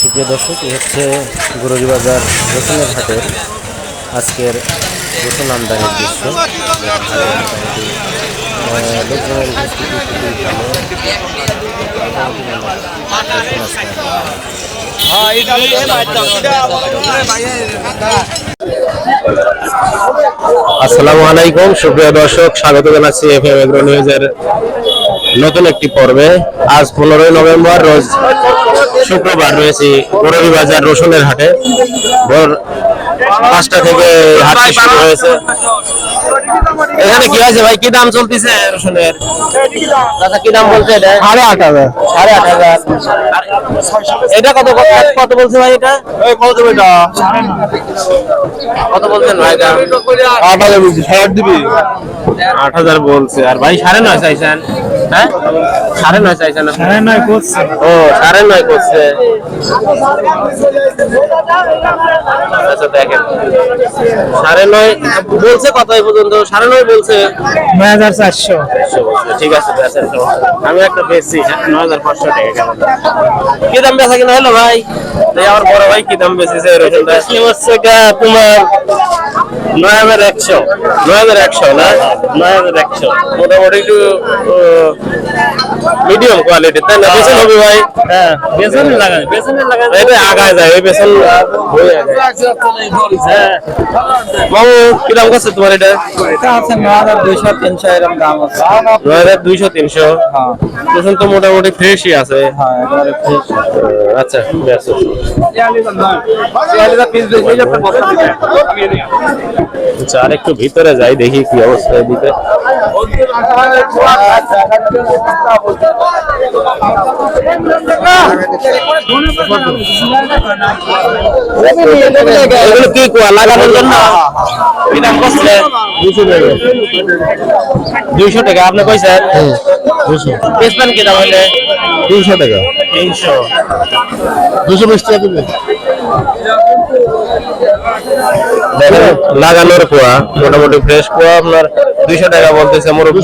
সুপ্রিয় দর্শক এই হচ্ছে গুরুজি বাজার রসুনের হাটের আজকের রসুন আমদানির দৃশ্য। লোকজনের উপস্থিতি খুবই ভালো আসসালামু আলাইকুম, সুপ্রিয় দর্শক, স্বাগত জানাচ্ছি এফ এম এগ্রো নিউজের নতুন একটি পর্বে আজ পনেরোই নভেম্বর, রোজ শুক্রবার রয়েছি গরবি বাজার রসুনের হাটে। ভোর পাঁচটা থেকে হাটটি শুরু হয়েছে। এখানে কি আছে ভাই? কি দাম চলতেছে রসুনের? দাদা কি দাম বলছে এটা? সাড়ে আট হাজার। সাড়ে আট হাজার। এটা কত কত- কত বলছে ভাই এটা? কত এটা? কত বলছেন ভাই দাম আট হাজার বলছি ষাট দিবি? আট হাজার বলছে। আর ভাই সাড়ে নয় চাইছেন। হ্যাঁ? সাড়ে নয় চাইছেন? হ্যাঁ নয় করছে। ও সাড়ে নয় করছে। আচ্ছা দেখেন। সাড়ে নয় বলছে কত এই পর্যন্ত? সাড়ে নয় বলছে? নয় হাজার চারশো। পাঁচশো ঠিক আছে আমি একটা বেচছি হ্যাঁ, নয় হাজার পাঁচশো টাকা কেমন কি দাম বেচা কিনা হলো ভাই? আমার বড় ভাই কি দাম বেচেছে হচ্ছে তোমার নয় হাজার একশো। নয় হাজার একশো না? নয় হাজার একশো। মোটামুটি একটু মিডিয়াম কোয়ালিটি তাই না? বেসন হবে ভাই। হ্যাঁ বেসন লাগাই বেসন লাগাই। এটা আগায় যায় ওই বেসন হয়ে হ্যাঁ। কি দাম করছে তোমার এটা? আছে এরকম দাম আছে। হ্যাঁ। বেসন তো মোটামুটি ফ্রেশই আছে। হ্যাঁ একেবারে ফ্রেশ আচ্ছা বেশ আচ্ছা আর একটু ভিতরে যাই দেখি কি অবস্থা এদিকে। এগুলো কি কুয়া লাগানোর জন্য কি দাম করছে দুইশো টাকা আপনি কইছেন? বেচবেন কি দাম হলে দুইশো টাকা। তিনশো। দুশো বিশ টাকা লাগানোর পোয়া মোটামুটি ফ্রেশ পোয়া আপনার দুইশো টাকা বলতেছে মুরব্বী।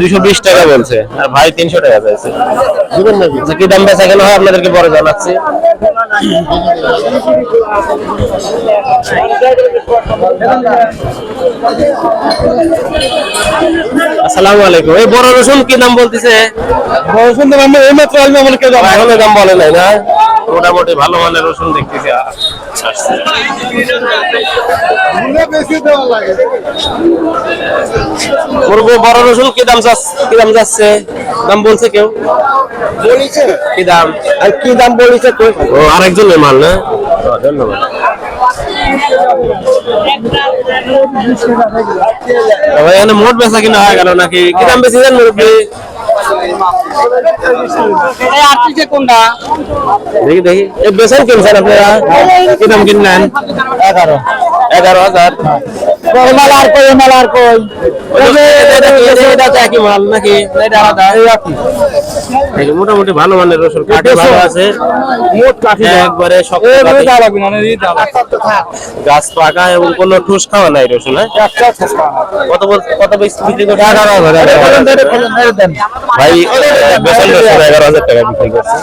দুইশো বিশ টাকা বলছে। আর ভাই তিনশো টাকা চাইছে। আচ্ছা, কি দাম বেচা কেন হয় আপনাদেরকে পরে জানাচ্ছি। আসসালামু আলাইকুম। এই বড় রসুন কি দাম বলতেছে? রসুন দাম আমি এই মাত্র আসবে আমার কেউ দাম বলে নাই। না? মোটামুটি ভালো মানের রসুন দেখতেছি বড় রসুন কি দাম যাচ্ছে কি দাম যাচ্ছে দাম বলছে কেউ? বলিছে। কি দাম? আর কি দাম বলিছে ও আরেকজনের মাল না? ও, ধন্যবাদ। এখানে মোট বেচা কিনা হয়ে গেল নাকি? কি দাম বেশি দেন মুরব্বী? কোনটা? দেখি দেখি। বেছেন কিনছেন আপনারা? কি দাম কিনলেন? এগারো। এগারো হাজার। আর কই মাল আর কই? মোটামুটি ভালো মানের রসুন কাঠে ভালো আছে। একবারে গাছ পাকা এবং কোনো ঠুস খাওয়া নাই রসুন হ্যাঁ? কত কত বিক্রি। ভাই রসুন এগারো হাজার টাকা বিক্রি করছে।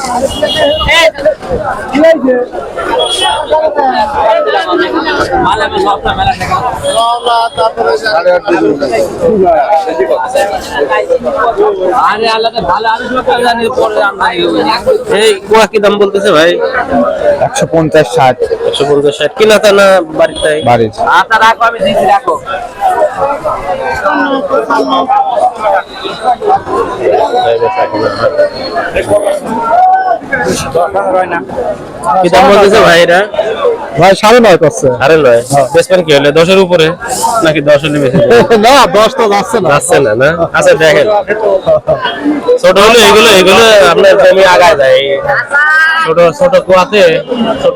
এই কুয়া কি দাম বলতেছে ভাই? একশো পঞ্চাশ ষাট। একশো পঞ্চাশ ষাট। কিনা তা না বাড়িতে বাড়ির। কি দাম বলতেছে ভাই এটা ভাই সাড়ে নয় করছে। নয়? বেসমেন্ট কি হলে? দশের উপরে নাকি দশ হলে বেশি না দশ তো যাচ্ছে না। যাচ্ছে না না? আচ্ছা দেখেন। ছোট হলে এগুলো এগুলো আপনার জমি আগায় যায় ছোট ছোট কুয়াতে ছোট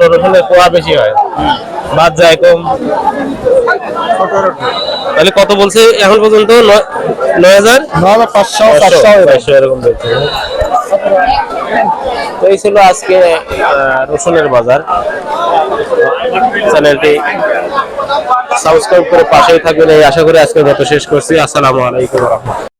কুয়া বেশি হয়। বাদ যায় কম। তাহলে কত বলছে এখন পর্যন্ত? নয় হাজার? নয় হাজার পাঁচশো পাঁচশো এরকম। বলছে। তো এই ছিল আজকে রসুনের বাজার। চ্যানেলটি সাবস্ক্রাইব করে পাশেই থাকবেন। এই আশা করি আজকে মতো শেষ করছি। আসসালামু আলাইকুম